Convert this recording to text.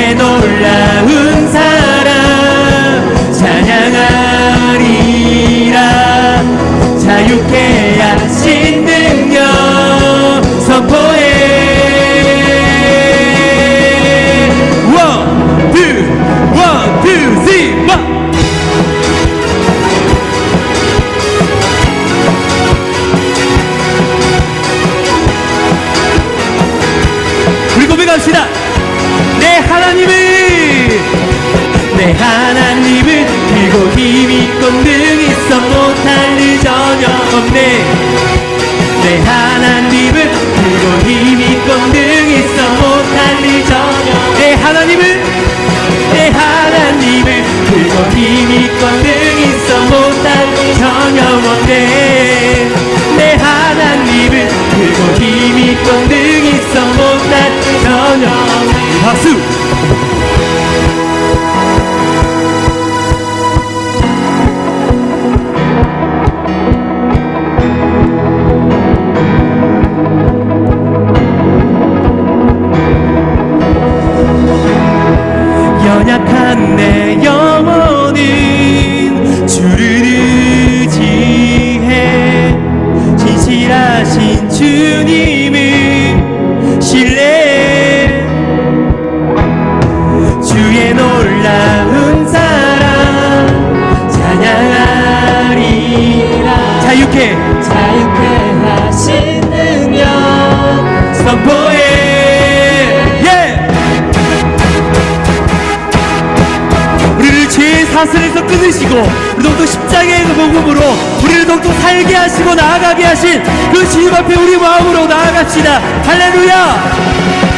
주의 놀라운 사랑. 찬양하리라. 자유케 하신 능력 선포해. 원, 투, 원, 투, 쓰리, 원. 고백합시다 없네 박수! 연약한 내 영혼은 주를 의지해 진실하신 주 죄의 사슬에서 끊으시고 우리 더욱더 십자가의 복음으로 우리를 더욱더 살게 하시고 나아가게 하신 그 주님 앞에 우리 마음으로 나아갑시다. 할렐루야